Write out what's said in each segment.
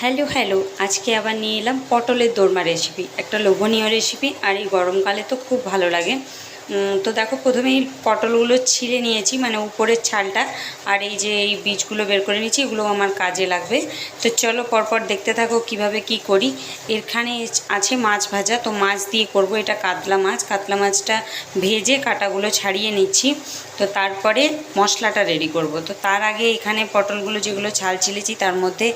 Hello hello, আজকে আবার নিয়ে এলাম পটলের দোরমা রেসিপি একটা লোভনীয় রেসিপি আর এই গরমকালে তো খুব ভালো লাগে। তো দেখো প্রথমেই পটলগুলো ছিলে নিয়েছি মানে উপরের ছালটা আর এই যে এই বীজগুলো বের করে নিয়েছি, এগুলো আমার কাজে লাগবে। তো চলো পরপর দেখতে থাকো কীভাবে কি করি। এখানে আছে মাছ ভাজা, তো মাছ দিয়ে করব। এটা কাতলা মাছ। কাতলা মাছটা ভেজে কাটাগুলো ছাড়িয়ে নিচ্ছি। তো তারপরে মশলাটা রেডি করব। তো তার আগে এখানে পটলগুলো যেগুলো ছাল ছিলেছি, তার মধ্যে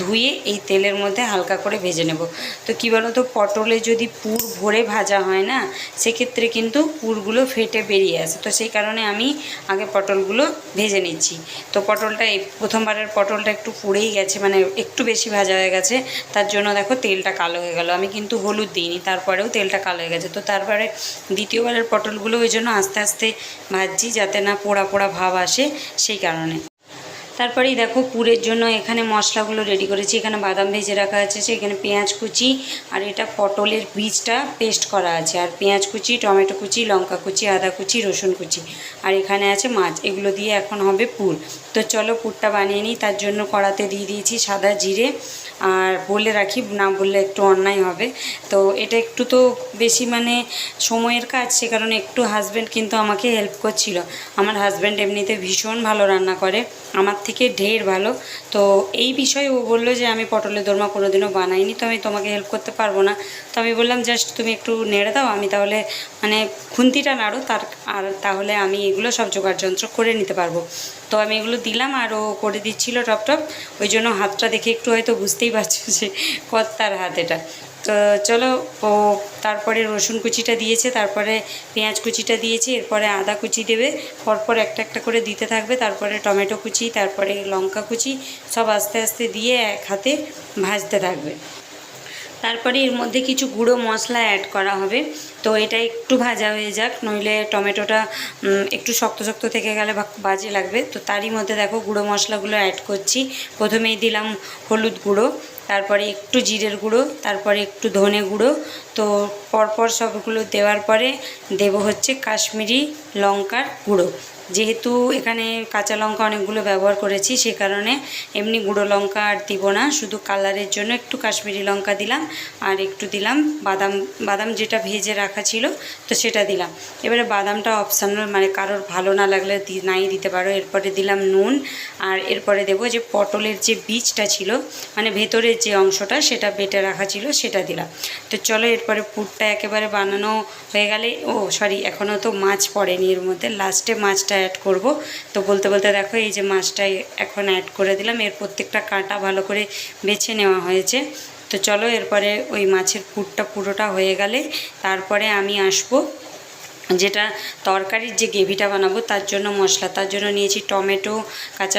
ধুয়ে এই তেলের মধ্যে হালকা করে ভেজে নেব। তো কী বলো তো পটলে যদি পুর ভরে ভাজা হয় না, সেক্ষেত্রে কিন্তু পুরগুলো ফেটে বেরিয়ে আসে। তো সেই কারণে আমি আগে পটলগুলো ভেজে নিচ্ছি। তো পটলটা এই প্রথমবারের পটলটা একটু পুড়েই গেছে মানে একটু বেশি ভাজা হয়ে গেছে। তার জন্য দেখো তেলটা কালো হয়ে গেল। আমি কিন্তু হলুদ দিইনি, তারপরেও তেলটা কালো হয়ে গেছে। তো তারপরে দ্বিতীয়বারের পটলগুলো ওই জন্য আস্তে আস্তে ভাজছি যাতে না পোড়া পোড়া ভাব আসে সেই কারণে। তারপরেই দেখো পুরের জন্য এখানে মশলাগুলো রেডি করেছি। এখানে বাদাম ভেজে রাখা আছে এখানে পেঁয়াজ কুচি আর এটা পটলের বীজটা পেস্ট করা আছে। আর পেঁয়াজ কুচি, টমেটো কুচি, লঙ্কা কুচি, আদা কুচি, রসুন কুচি। আর এখানে আছে মাছ, এগুলো দিয়ে এখন হবে পুর। তো চলো পুরটা বানিয়ে নিই, তার জন্য কড়াতে দিয়ে দিয়েছি সাদা জিরে। আর বলে রাখি, না বললে একটু অন্যায় হবে। তো এটা একটু তো বেশি মানে সময়ের কাজ, সে কারণে একটু হাজব্যান্ড কিন্তু আমাকে হেল্প করছিল। আমার হাজব্যান্ড এমনিতে ভীষণ ভালো রান্না করে। আমার থেকে ঢের ভালো। তো এই বিষয়ে ও বলল যে, আমি পটলের দোরমা কোনোদিনও বানাইনি, তো আমি তোমাকে হেল্প করতে পারব না। তো আমি বললাম, জাস্ট তুমি একটু নেড়ে দাও, আমি তাহলে মানে খুন্তিটা নাড়ো, তার আর তাহলে আমি এগুলো সব জোগাড় যন্ত্র করে নিতে পারব। তো আমি এগুলো দিলাম আর ও করে দিচ্ছিল টপ টপ ওই জন্য হাতটা দেখে একটু হয়তো বুঝতেই পারছ যে কর্তার হাত এটা। তো চলো, ও তারপরে রসুন কুচিটা দিয়েছে, তারপরে পেঁয়াজ কুচিটা দিয়েছে, এরপরে আদা কুচি দেবে, পরপর একটা একটা করে দিতে থাকবে, তারপরে টমেটো কুচি, তারপরে লঙ্কা কুচি, সব আস্তে আস্তে দিয়ে এক হাতে ভাজতে থাকবে। তারপরে এর মধ্যে কিছু গুঁড়ো মশলা অ্যাড করা হবে, তো এটা একটু ভাজা হয়ে যাক, নইলে টমেটোটা একটু শক্ত শক্ত থেকে গেলে বাজে লাগবে, তো তারই মধ্যে দেখো গুঁড়ো মশলাগুলো অ্যাড করছি, প্রথমেই দিলাম হলুদ গুঁড়ো তারপরে একটু জিরের গুঁড়ো, তারপরে একটু ধনে গুঁড়ো। তো পরপর সবগুলো দেওয়ার পরে দেব হচ্ছে কাশ্মীরি লঙ্কার গুঁড়ো। যেহেতু এখানে কাঁচা লঙ্কা অনেকগুলো ব্যবহার করেছি, সে কারণে এমনি গুঁড়ো লঙ্কা আর দিব না। শুধু কালারের জন্য একটু কাশ্মীরি লঙ্কা দিলাম আর একটু দিলাম বাদাম বাদাম যেটা ভেজে রাখা ছিল, তো সেটা দিলাম। এবারে বাদামটা অপশানাল মানে কারোর ভালো না লাগলে নাই দিতে পারো। এরপরে দিলাম নুন আর এরপরে দেবো যে পটলের যে বীজটা ছিল মানে ভেতরের যে অংশটা সেটা বেটে রাখা ছিল, সেটা দিলাম। তো চলো এরপরে পুরটা একেবারে বানানো হয়ে গেলে, ও সরি এখনও তো মাছ পড়েনি এর মধ্যে লাস্টে মাছটা অ্যাড করব। তো বলতে বলতে দেখো, এই যে মাছটাই এখন অ্যাড করে দিলাম, এর প্রত্যেকটা কাঁটা ভালো করে বেছে নেওয়া হয়েছে। তো চলো এরপরে ওই মাছের পুরটা পুরোটা হয়ে গেলে, তারপরে আমি আসব, যেটা তরকারির যে গ্রেভিটা বানাবো, তার জন্য মশলা। তার জন্য নিয়েছি টমেটো, কাঁচা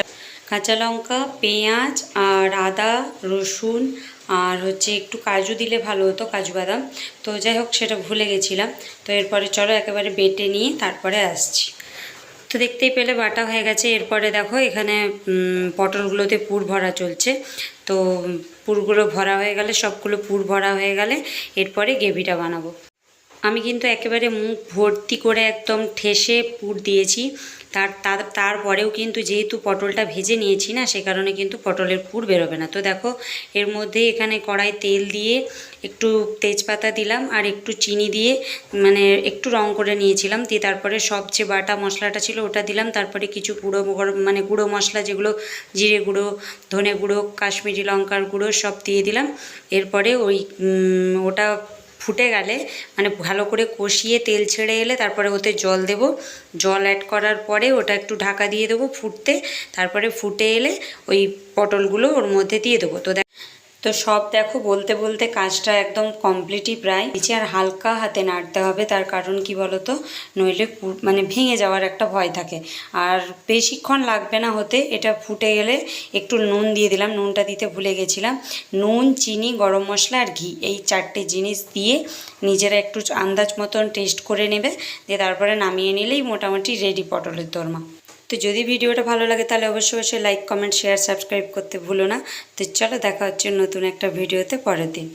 কাঁচা লঙ্কা, পেঁয়াজ আর আদা, রসুন আর হচ্ছে একটু কাজু দিলে ভালো হতো, কাজু বাদাম। তো যাই হোক, সেটা ভুলে গেছিলাম। তো এরপরে চলো একেবারে বেটে নিয়ে তারপরে আসছি। তো দেখতেই পেলে বাটা হয়ে গেছে। এরপরে দেখো, এখানে পটলগুলোতে পুর ভরা চলছে। তো পুরগুলো ভরা হয়ে গেলে, সবগুলো পুর ভরা হয়ে গেলে এরপরে গ্রেভিটা বানাবো। আমি কিন্তু একেবারে মুখ ভর্তি করে একদম ঠেসে পুর দিয়েছি। তার তার, তারপরেও কিন্তু যেহেতু পটলটা ভেজে নিয়েছি না, সে কারণে কিন্তু পটলের পুর বেরোবে না। তো দেখো, এর মধ্যে এখানে কড়াই তেল দিয়ে একটু তেজপাতা দিলাম আর একটু চিনি দিয়ে মানে একটু রং করে নিয়েছিলাম। দিয়ে তারপরে সব যে বাটা মশলাটা ছিল ওটা দিলাম। তারপরে কিছু গুঁড়ো মানে গুঁড়ো মশলা যেগুলো জিরে গুঁড়ো, ধনে গুঁড়ো, কাশ্মীরি লঙ্কার গুঁড়ো সব দিয়ে দিলাম। এরপরে ওই ওটা ফুটে গেলে মানে ভালো করে কষিয়ে তেল ছেড়ে এলে তারপরে ওতে জল দেব। জল অ্যাড করার পরে ওটা একটু ঢাকা দিয়ে দেবো ফুটতে। তারপরে ফুটে এলে ওই পটলগুলো ওর মধ্যে দিয়ে দেবো। তো দেখ তো সব দেখো বলতে বলতে কাজটা একদম কমপ্লিটই প্রায়। নিচে আর হালকা হাতে নাড়তে হবে, তার কারণ কি বলতো? নইলে মানে ভেঙে যাওয়ার একটা ভয় থাকে। আর বেশিক্ষণ লাগবে না হতে, এটা ফুটে গেলে একটু নুন দিয়ে দিলাম, নুনটা দিতে ভুলে গেছিলাম। নুন, চিনি, গরম মশলা আর ঘি, এই চারটে জিনিস দিয়ে নিজেরা একটু আন্দাজ মতন টেস্ট করে নেবে, দিয়ে তারপরে নামিয়ে নিলেই মোটামুটি রেডি পটলের দোরমা। তো যদি ভিডিওটা ভালো লাগে তাহলে অবশ্যই অবশ্যই লাইক কমেন্ট শেয়ার সাবস্ক্রাইব করতে ভুলো না। তো চলো দেখা হচ্ছে নতুন একটা ভিডিওতে পরের দিন।